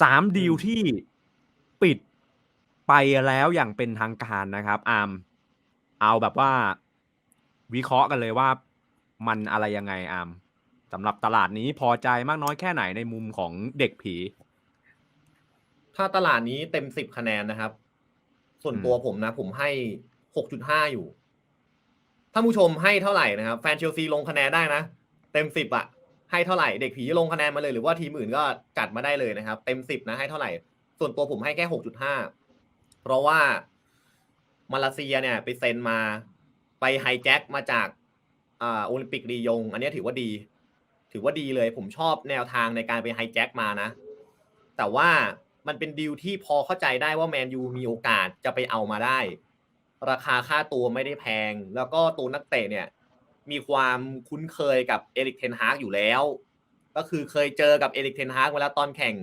สามดีลที่ปิดไปแล้วอย่างเป็นทางการนะครับอาร์มเอาแบบว่าวิเคราะห์กันเลยว่ามันอะไรยังไงอาร์มสำหรับตลาดนี้พอใจมากน้อยแค่ไหนในมุมของเด็กผี ถ้าตลาดนี้เต็มสิบคะแนนนะครับ ส่วนตัวผมนะ ผมให้หกจุดห้าอยู่ถ้าผู้ชมให้เท่าไหร่นะครับ แฟนเชลซีลงคะแนนได้นะ เต็มสิบอะ ให้เท่าไหร่เด็กผีลงคะแนนมาเลยหรือว่าทีมอื่นก็จัดมาได้เลยนะครับ เต็มสิบนะให้เท่าไหร่ ส่วนตัวผมให้แค่หกจุดห้าเพราะว่ามาเลเซียเนี่ยไปเซ็นมาไปไฮแจ็คมาจากอ่าโอลิมปิกรียง อันนี้ถือว่าดี ถือว่าดีเลยผมชอบแนวทางในการไปไฮแจ็คมานะ แต่ว่ามันเป็นดีลที่พอเข้าใจได้ว่าแมนยูมีโอกาสจะไปเอามาได้ ราคาค่าตัวไม่ได้แพง แล้วก็ตัวนักเตะเนี่ย มีความคุ้นเคยกับเอริกเทนฮากอยู่แล้ว ก็คือเคยเจอกับเอริกเทนฮากมาแล้วตอนแข่ง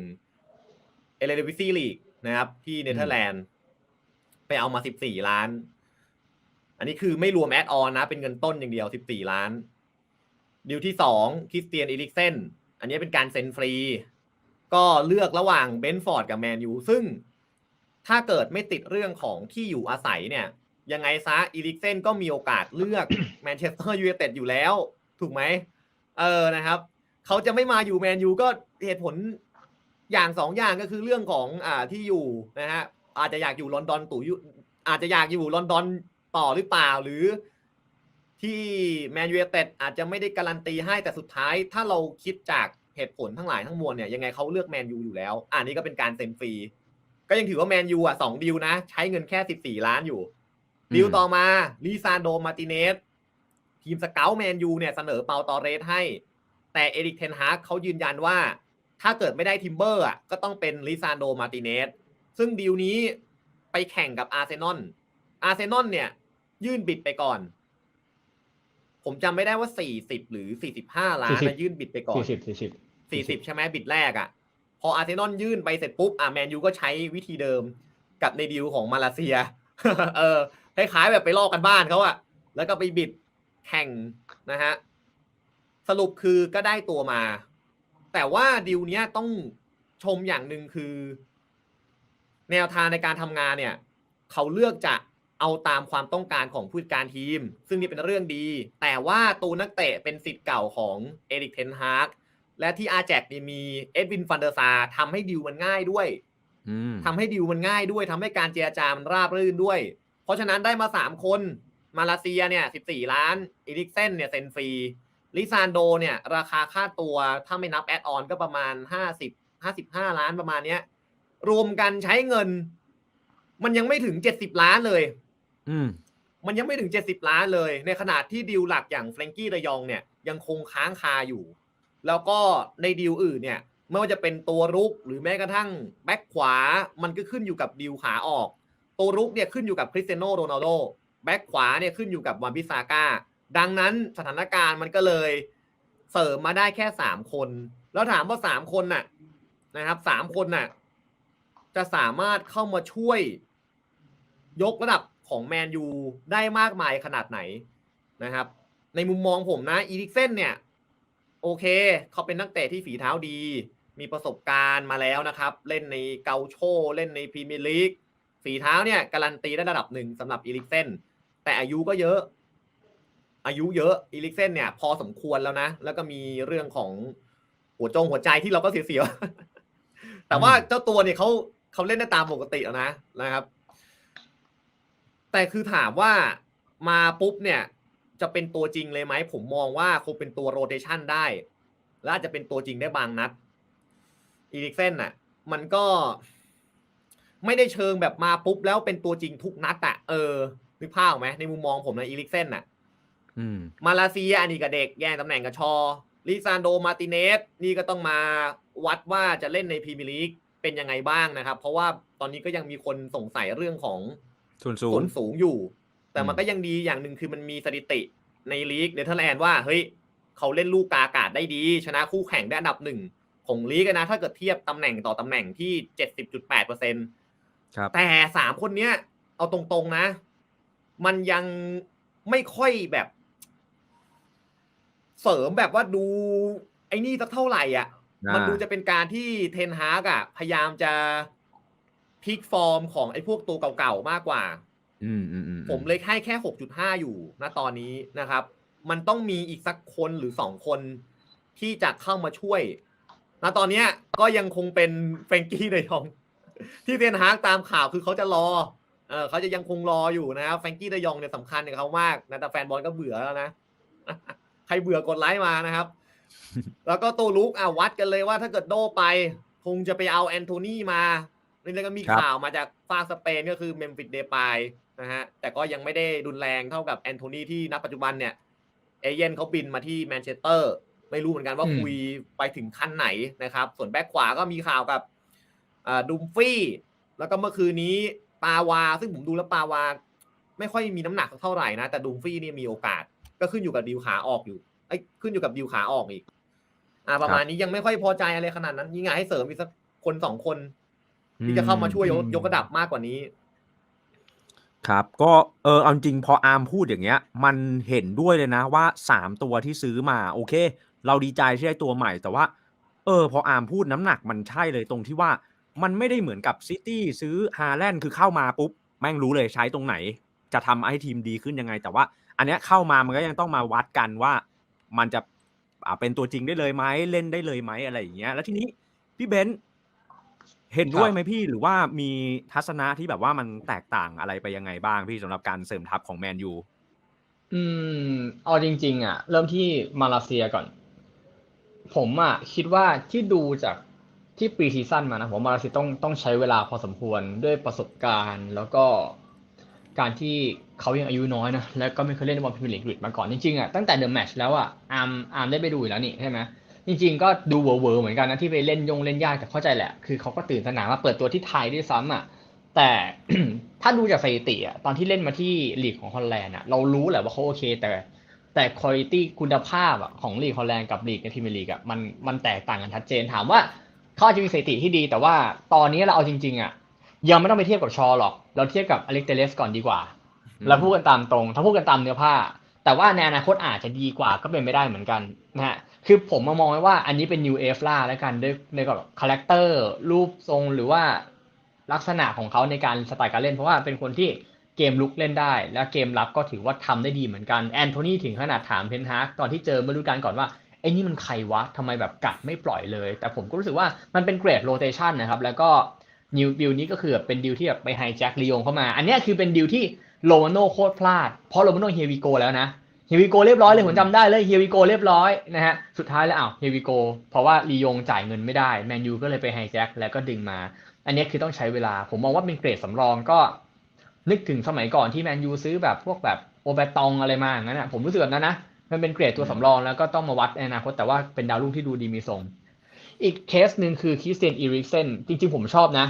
เอเลนวิซีลีกนะครับ ที่เนเธอร์แลนด์ ไปเอามา14ล้าน อันนี้คือไม่รวมแอดออนนะ เป็นเงินต้นอย่างเดียว14ล้านดีลที่สองคริสเตียนอีริกเซนอันนี้เป็นการเซ็นฟรี ก็เลือกระหว่างเบนฟอร์ดกับแมนยูซึ่งถ้าเกิดไม่ติดเรื่องของที่อยู่อาศัยเนี่ย ยังไงซะอีริกเซนก็มีโอกาสเลือกแมนเชสเตอร์ยูไนเต็ดอยู่แล้ว ถูกไหมเออนะครับเขาจะไม่มาอยู่แมนยูก็เหตุผลอย่างสองอย่างก็คือเรื่องของอ่าที่อยู่นะฮะอาจจะอยากอยู่ลอนดอนตู่ยูอาจจะอยากอยู่ลอนดอนต่อหรือเปล่าหรือที่แมนยูเต็ดอาจจะไม่ได้การันตีให้แต่สุดท้ายถ้าเราคิดจากเหตุผลทั้งหลายทั้งมวลเนี่ยยังไงเขาเลือกแมนยูอยู่แล้ว อันนี้ก็เป็นการเซ็นฟรี ก็ยังถือว่าแมนยูอะสองดีลนะ ใช้เงินแค่สิบสี่ล้านอยู่ ดีลต่อมาลิซานโดมาร์ติเนสทีมสเกลแมนยูเนี่ยเสนอเปาตอเรสให้ แต่เอริกเทนฮากเขายืนยันว่า ถ้าเกิดไม่ได้ทิมเบอร์อะก็ต้องเป็นลิซานโดมาร์ติเนสซึ่งดีลนี้ไปแข่งกับอาร์เซนอลอาร์เซนอลเนี่ย ยื่นบิดไปก่อน ผมจำไม่ได้ว่าสี่สิบหรือสี่สิบห้าล้านนะ40ยื่นบิดไปก่อนสี่สิบสี่สิบสี่สิบใช่ไหมบิดแรกอะ่ะ พออาร์เซนอลยื่นไปเสร็จปุ๊บอะแมนยูก็ใช้วิธีเดิมกับในดีลของมาเลเซีย เออ คล้ายๆแบบไปลอกกันบ้านเขาอะแล้วก็ไปบิดแข่งนะฮะสรุปคือก็ได้ตัวมา แต่ว่าดีลเนี้ยต้องชมอย่างหนึ่งคือ แนวทางในการทำงานเนี่ย เขาเลือกจะเอาตามความต้องการของผู้จัดการทีม ซึ่งนี่เป็นเรื่องดี แต่ว่าตัวนักเตะเป็นสิทธิ์เก่าของเอริกเทนฮากและที่อาแจกนี่มีเอ็ดวินฟันเดอร์ซาร์ทำให้ดีลมันง่ายด้วยอืมทำให้ดีลมันง่ายด้วยทำให้การเจรจามันราบรื่นด้วย เพราะฉะนั้นได้มาสามคน มาเลเซียเนี่ยสิบสี่ล้านอีริกเซนเนี่ยเซ็นฟรีลิซานโดเนี่ยราคาค่าตัวถ้าไม่นับแอดออนก็ประมาณห้าสิบห้าสิบห้าล้านประมาณเนี้ย รวมกันใช้เงิน มันยังไม่ถึงเจ็ดสิบล้านเลย อืมมันยังไม่ถึงเจ็ดสิบล้านเลย ในขณะที่ดีลหลักอย่างแฟรงกี้ระยองเนี่ยยังคงค้างคาอยู่ แล้วก็ในดีลอื่นเนี่ยไม่ว่าจะเป็นตัวรุกหรือแม้กระทั่งแบ็คขวา มันก็ขึ้นอยู่กับดีลขาออก ตัวรุกเนี่ยขึ้นอยู่กับคริสเตียโนโรนัลโดแบ็คขวาเนี่ยขึ้นอยู่กับวันพิซาก้าดังนั้นสถานการณ์มันก็เลยเสริมมาได้แค่สามคน แล้วถามว่าสามคนน่ะนะครับสามคนน่ะจะสามารถเข้ามาช่วย ยกระดับของแมนยูได้มากมายขนาดไหนนะครับ ในมุมมองผมนะอีริกเซนเนี่ย โอเค เขาเป็นนักเตะที่ฝีเท้าดี มีประสบการณ์มาแล้วนะครับ เล่นในเกาโชเล่นในพรีเมียร์ลีก ฝีเท้าเนี่ยการันตีได้ระดับหนึ่งสำหรับอีริกเซนแต่อายุก็เยอะ อายุเยอะอีริกเซนเนี่ย พอสมควรแล้วนะ แล้วก็มีเรื่องของหัวจงหัวใจที่เราก็เสียๆแต่ว่าเจ้าตัวเนี่ยเขาเขาเล่นได้ตามปกติแล้วนะนะครับ แต่คือถามว่ามาปุ๊บเนี่ย จะเป็นตัวจริงเลยไหมผมมองว่าคงเป็นตัวโรเตชันได้ และอาจจะเป็นตัวจริงได้บางนัดอีริกเซนน่ะ มันก็ ไม่ได้เชิงแบบมาปุ๊บแล้วเป็นตัวจริงทุกนัดอะเออนึกภาพออกไหมในมุมมองผมนะอีริกเซนน่ะอืมมาเลเซียอันนี้กับเด็กแย่งตำแหน่งกับชอลิซานโดมาร์ติเนสนี่ก็ต้องมาวัดว่าจะเล่นในพรีเมียร์ลีกเป็นยังไงบ้างนะครับ เพราะว่าตอนนี้ก็ยังมีคนสงสัยเรื่องของส่วนสูผงลสูงอยู่ แต่มันอืมก็ยังดีอย่างหนึ่งคือมันมีสถิติในลีกเนเธอร์แลนด์ว่าเฮ้ยเขาเล่นลูกกาอากาศได้ดี ชนะคู่แข่งได้อันดับหนึ่งของลีกอะนะ ถ้าเกิดเทียบตำแหน่งต่อตำแหน่งที่เจ็ดสิบจุดแปดเปอร์เซ็น ครับ แต่สามคนเนี้ย เอาตรงๆนะ มันยังไม่ค่อยแบบ เสริมแบบว่าดู ไอ้นี่สักเท่าไหร่อะอ่ามัมันดูจะเป็นการที่เทนฮากอะ พยายามจะพลิกฟอร์มของไอ้พวกตัวเก่าๆมากกว่าอืมอืมอืมผมเลยให้แค่6.5อยู่ณตอนนี้นะครับ มันต้องมีอีกสักคนหรือสองคนที่จะเข้ามาช่วยณตอนเนี้ยก็ยังคงเป็นเฟรงกี้เดยอง ที่เทนฮากตามข่าวคือเขาจะรอเออเขาจะยังคงรออยู่นะครับแฟรงกี้เดยองเนี่ยสำคัญกับเขามากนะแต่แฟนบอลก็เบื่อแล้วนะใครเบื่อกดไลค์มานะครับ แล้วก็ตัวลุกอะวัดกันเลยว่าถ้าเกิดโดไป คงจะไปเอาแอนโทนีมานี่แล้วก็มีข่าวมาจากฝั่งสเปนก็คือเมมฟิสเดปายนะฮะแต่ก็ยังไม่ได้รุนแรงเท่ากับแอนโทนีที่ณปัจจุบันเนี่ยเอเย่นเขาบินมาที่แมนเชสเตอร์ ไม่รู้เหมือนกันว่าอืมคุยไปถึงขั้นไหนนะครับ ส่วนแบ็คขวาก็มีข่าวกับอ่า ดุมฟี่ แล้วก็เมื่อคืนนี้ปาวา ซึ่งผมดูแล้วปาวา ไม่ค่อยมีน้ำหนักเท่าไหร่นะ แต่ดุมฟี่นี่มีโอกาส ก็ขึ้นอยู่กับดิวขาออกอยู่ไอ้ยขึ้นอยู่กับดิวขาออกอีก อ่า ประมาณนี้ยังไม่ค่อยพอใจอะไรขนาดนั้นยิ่งอยากให้เสริมอีกสักคนสองคน ที่จะเข้ามาช่วยยกอืมยกระดับมากกว่านี้ ครับ ก็เออเอาจริงพออาร์มพูดอย่างเงี้ย มันเห็นด้วยเลยนะว่าสามตัวที่ซื้อมาโอเค เราดีใจที่ได้ตัวใหม่แต่ว่า เออ พออาร์มพูดน้ำหนักมันใช่เลยตรงที่ว่า มันไม่ได้เหมือนกับซิตี้ซื้อฮาแลนด์คือเข้ามาปุ๊บ แม่งรู้เลยใช้ตรงไหน จะทำให้ทีมดีขึ้นยังไง แต่ว่า อันเนี้ยเข้ามามันก็ยังต้องมาวัดกันว่า มันจะอ่าเป็นตัวจริงได้เลยไหมเล่นได้เลยไหมอะไรอย่างเงี้ย แล้วทีนี้พี่เบนซ์เห็นด้วยไหมพี่หรือว่ามีทัศนะที่แบบว่ามันแตกต่างอะไรไปยังไงบ้างพี่สำหรับการเสริมทัพของแมนยูอืมเอาจริง ๆ อะ เริ่มที่มาเลเซียก่อน ผมอะคิดว่าที่ดูจาก ที่ปีซีซั่นมานะผมว่ามาซียต้องต้องใช้เวลาพอสมควรด้วยประสบการณ์ แล้วก็การที่เขายังอายุน้อยนะแล้วก็ไม่เคยเล่นบอลพรีเมียร์ลีกอังกฤษมาก่อนจริงๆอะตั้งแต่เดอะแมชแล้วอะอาร์มอาร์มได้ไปดูอยู่แล้วนี่ใช่ไหมจริงๆก็ดูเวอร์เหมือนกันนะที่ไปเล่นยงเล่นยากแต่เข้าใจแหละ คือเขาก็ตื่นสนามมาเปิดตัวที่ไทยด้วยซ้ำอะแต่ถ้าดูจากสถิติอะตอนที่เล่นมาที่ลีกของฮอลแลนด์อะเรารู้แหละว่าเขาโอเค แต่แต่คุณภาพคุณภาพอะของลีกฮอลแลนด์กับลีกในพรีเมลีกอะมันมันแตกต่างกันชัดเจนถามว่า เขาอาจจะมีสถิติที่ดี แต่ว่าตอนนี้เราเอาจริง ๆอะยังไม่ต้องไปเทียบกับชอหรอก เราเทียบกับอเล็กเตเลสก่อนดีกว่าอืมเราพูดกันตามตรง ถ้าพูดกันตามเนื้อผ้า แต่ว่าในอนาคตอาจจะดีกว่าก็เป็นไม่ได้เหมือนกันนะฮะคือผมมามองไว้ว่าอันนี้เป็น new e f ล่าแล้วกันด้วยในกับคาแรคเตอร์รูปทรงหรือว่าลักษณะของเขาในการสไตล์การเล่น เพราะว่าเป็นคนที่เกมลุกเล่นได้ และเกมรับก็ถือว่าทำได้ดีเหมือนกันแอนโทนีถึงขนาดถามเทนฮากตอนที่เจอเมื่อฤดูกาลก่อนว่า ไอ้นี่มันใครวะทำไมแบบกัดไม่ปล่อยเลย แต่ผมก็รู้สึกว่ามันเป็นเกรดโรเตชันนะครับ แล้วก็นิวดิวนี้ก็คือแบบเป็นดิวที่แบบไปไฮแจ็คลียงเข้ามา อันเนี้ยคือเป็นดิวที่โรมาโน่โคตรพลาด เพราะโรมาโน่เฮียวิโกแล้วนะเฮยวิโกเรียบร้อยเลยผมจำได้เลยเฮยวิโกเรียบร้อยนะฮะ สุดท้ายแล้วอ้าวเฮยวิโกเพราะว่าลียงจ่ายเงินไม่ได้แมนยูก็เลยไปไฮแจ็คแล้วก็ดึงมา อันนี้คือต้องใช้เวลา ผมมองว่าเป็นเกรดสำรองก็ นึกถึงสมัยก่อนที่แมนยูซื้อแบบพวกแบบโอเบตองอะไรมาอย่างนั้นนะผมรู้สึกแบบนั้นนะ มันเป็นเกรดตัวสำรองแล้วก็ต้องมาวัดในอนาคตแต่ว่าเป็นดาวรุ่งที่ดูดีมีทรง อีกเคสหนึ่งคือคริสเตียนอีริกเซนจริงๆผมชอบนะ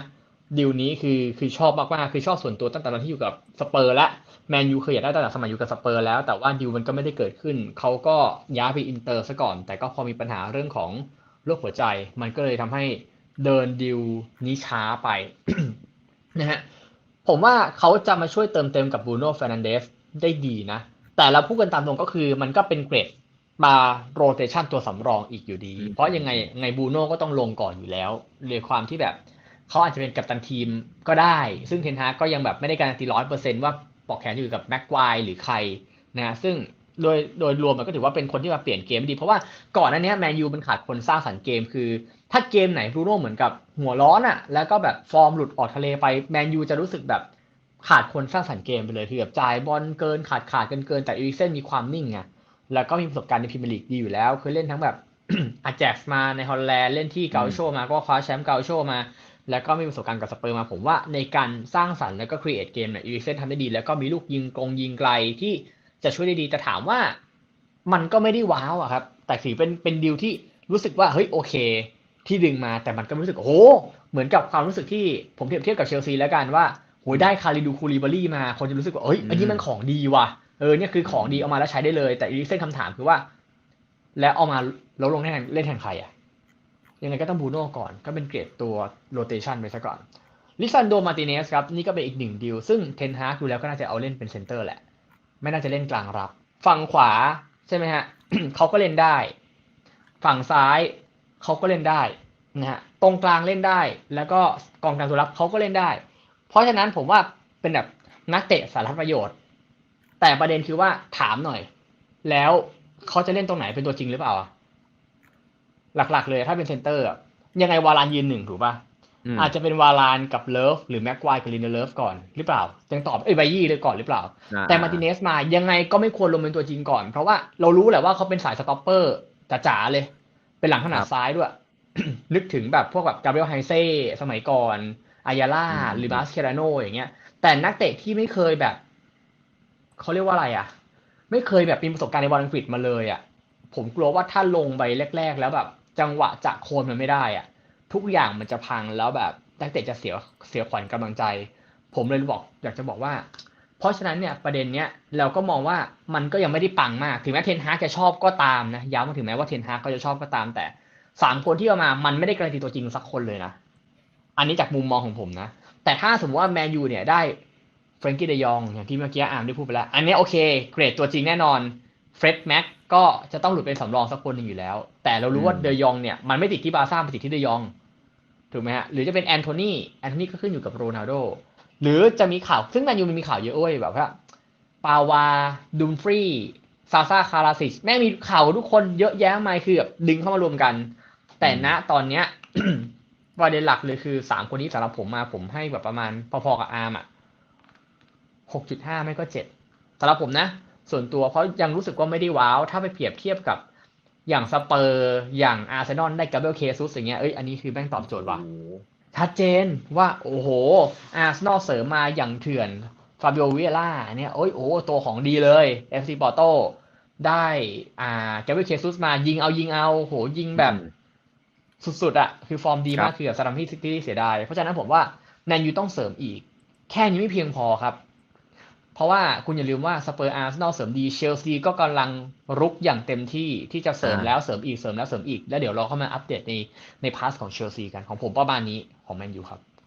ดีลนี้คือคือชอบมากๆคือชอบส่วนตัวตั้งแต่ตอนที่อยู่กับสเปอร์และแมนยูเคยอยากได้ตั้งแต่สมัยอยู่กับสเปอร์แล้วแต่ว่าดีลมันก็ไม่ได้เกิดขึ้น เขาก็ย้ายไปอินเตอร์ซะก่อน แต่ก็พอมีปัญหาเรื่องของโรคหัวใจ มันก็เลยทำให้เดินดีลนี้ช้าไปนะฮะผมว่าเขาจะมาช่วยเติมเต็มกับบูโน่เฟรนันเดสได้ดีนะ แต่เราพูดกันตามตรงก็คือมันก็เป็นเกรดมาโรเตชันตัวสำรองอีกอยู่ดีอืมเพราะยังไงไงบูโน่ก็ต้องลงก่อนอยู่แล้วเลยความที่แบบเขาอาจจะเป็นกัปตันทีมก็ได้ ซึ่งเทนฮากก็ยังแบบไม่ได้การันตีร้อยเปอร์เซนต์ว่าปอกแขนอยู่กับแม็กควายหรือใครนะซึ่งโดยโดยรวมมันก็ถือว่าเป็นคนที่มาเปลี่ยนเกมได้ดี เพราะว่าก่อนหน้านี้แมนยูมันขาดคนสร้างสรรค์เกมคือ ถ้าเกมไหนบรูโน่เหมือนกับหัวร้อนอะ่ะ แล้วก็แบบฟอร์มหลุดออกทะเลไปแมนยูจะรู้สึกแบบ ขาดคนสร้างสรรค์เกมไปเลยคือแบบจ่ายบอลเกินขาดขาดเกินเกินแต่อีริกเซนมีความนิ่งไงแล้วก็มีประสบการณ์ในพรีเมียร์ลีกดีอยู่แล้วเคยเล่นทั้งแบบอาแจ็กซ์มาในฮอลแลนด์เล่นที่เกาโชมาก็คว้าแชมป์เกาโชมา แล้วก็มีประสบการณ์กับสเปอร์มาผมว่าในการสร้างสรรค์แล้วก็ครีเอทเกมเนี่ยอีริกเซนทำได้ดี แล้วก็มีลูกยิงกงยิงไกลที่จะช่วยได้ดีแต่ถามว่า มันก็ไม่ได้ว้าวอะครับ แต่ถือเป็นเป็นดีลที่รู้สึกว่าเฮ้ยโอเค ที่ดึงมาแต่มันก็รู้สึกโอ้เหมือนกับความรู้สึกที่ผมเปรียบเทียบกับเชลซีแล้วกันว่า โหได้คาริดูคูลิบารี่มา คนจะรู้สึกว่าเอ้ย อันนี้มันของดีว่ะ เออเนี่ยคือของดีเอามาแล้วใช้ได้เลย แต่อีริกเซนคำถามคือว่า แล้วเอามาแล้วลงเล่นแทนเล่นแทนใครอะยังไงก็ต้องบูโน่ก่อน ก็เป็นเกรดตัวโรเตชันไปซะก่อน ลิซันโดมาติเนสครับ นี่ก็เป็นอีกหนึ่งดีล ซึ่งเทนฮากดูแล้วก็น่าจะเอาเล่นเป็นเซนเตอร์แหละ ไม่น่าจะเล่นกลางรับ ฝั่งขวาใช่ไหมฮะเขาก็เล่นได้ ฝั่งซ้ายเขาก็เล่นได้นะฮะ ตรงกลางเล่นได้ แล้วก็กองกลางตัวรับเขาก็เล่นได้เพ ราะฉะนั้นผมว่าเป็นแบบนักเตะสารพัดประโยชน์ แต่ประเด็นคือว่าถามหน่อย แล้วเขาจะเล่นตรงไหนเป็นตัวจริงหรือเปล่าอะหลักๆ เลยถ้าเป็นเซนเตอร์อะยังไงวาลานยืนหนึ่งถูกป่ะมอาจจะเป็นวาลานกับเลิฟหรือแม็กควายกับลินเดเลฟก่อนหรือเปล่ายังตอบเอ้ยไบยี่เลยก่อนหรือเปล่าอ่แต่มาร์ติเนสมายังไงก็ไม่ควรลงเป็นตัวจริงก่อน เพราะว่าเรารู้แหละว่าเขาเป็นสายสต็อปเปอร์จ๋าๆเลย เป็นหลังขนาดซ้ายด้วย นึกถึงแบบพวกแบบกาเบรียลไฮเซ่สมัยก่อน อายาล่าหรือมาสเคราโนอย่างเงี้ย แต่นักเตะที่ไม่เคยแบบเขาเรียกว่าอะไรอะ ไม่เคยแบบมีประสบการณ์ในบอลอังกฤษมาเลยอะ ผมกลัวว่าถ้าลงไปแรก ๆ แล้วแบบจังหวะจะโคนมันไม่ได้อะ ทุกอย่างมันจะพังแล้วแบบนักเตะจะเสียเสียขวัญกำลังใจ ผมเลยบอก อยากจะบอกว่า เพราะฉะนั้นเนี่ยประเด็นเนี้ยเราก็มองว่ามันก็ยังไม่ได้ปังมาก ถึงแม้เทนฮากจะชอบก็ตามนะย้ำว่าถึงแม้ว่าเทนฮากก็จะชอบก็ตามแต่สามคนที่เอามา มันไม่ได้การันตีตัวจริงสักคนเลยนะ อันนี้จากมุมมองของผมนะ แต่ถ้าสมมติว่าแมนยูเนี่ยได้เฟรนกี้เดยองอย่างที่เมื่อกี้อาร์มได้พูดไปแล้ว อันนี้โอเคเกรดตัวจริงแน่นอนเฟร็ดแม็กก็จะต้องหลุดเป็นสำรองสักคนหนึ่งอยู่แล้ว แต่เรารู้ว่าอืมเดยองเนี่ยมันไม่ติดที่บาร์ซ่ามันติดที่เดยองถูกไหมฮะหรือจะเป็นแอนโทนีแอนโทนีก็ขึ้นอยู่กับโรนัลโดหรือจะมีข่าว ซึ่งแมนยูมันมีข่าวเยอะเว้ยแบบว่าปาวาดุมฟรีซาซาคาราซิชแม่งมีข่าวทุกคนเยอะแยะมากมายคือแบบดึงเข้ามารวมกัน แต่ณตอนเนี้ย ประเด็นหลักเลยคือสามคนนี้สำหรับผมมาผมให้แบบประมาณพอๆกับอาร์มอะหกจุดห้าไม่ก็เจ็ดสำหรับผมนะ ส่วนตัวเพราะยังรู้สึกว่าไม่ได้ว้าว ถ้าไปเปรียบเทียบกับอย่างสเปอร์อย่างอาร์เซนอลได้กับเบลเคซุสอย่างเงี้ยเอ้ยอันนี้คือแม่งตอบโจทย์ว่ะชัดเจนว่าโอ้โห อาร์เซนอลเสริมมาอย่างเถื่อนฟาบิโอวิเอล่าเนี่ยโอ้ยโอ้โหตัวของดีเลย FC ปอร์โตได้อ่าแกเบรเคซุสมายิงเอายิงเอาโหยิงแบบ สุดๆอะคือฟอร์มดีครัมากบคือแบบสลัมที่ซิตี้เสียดาย เพราะฉะนั้นผมว่าแมนยูต้องเสริมอีก แค่นี้ไม่เพียงพอครับ เพราะว่าคุณอย่าลืมว่าสเปอร์อาร์เซนอลเสริมดีเชลซีก็กำลังรุกอย่างเต็มที่ที่จะเสริมอ่าแล้วเสริมอีกเสริมแล้วเสริมอีก แล้วเดี๋ยวเราเข้ามาอัปเดตในในพาร์ทของเชลซีกันของผมประมาณนี้ของแมนยูครับ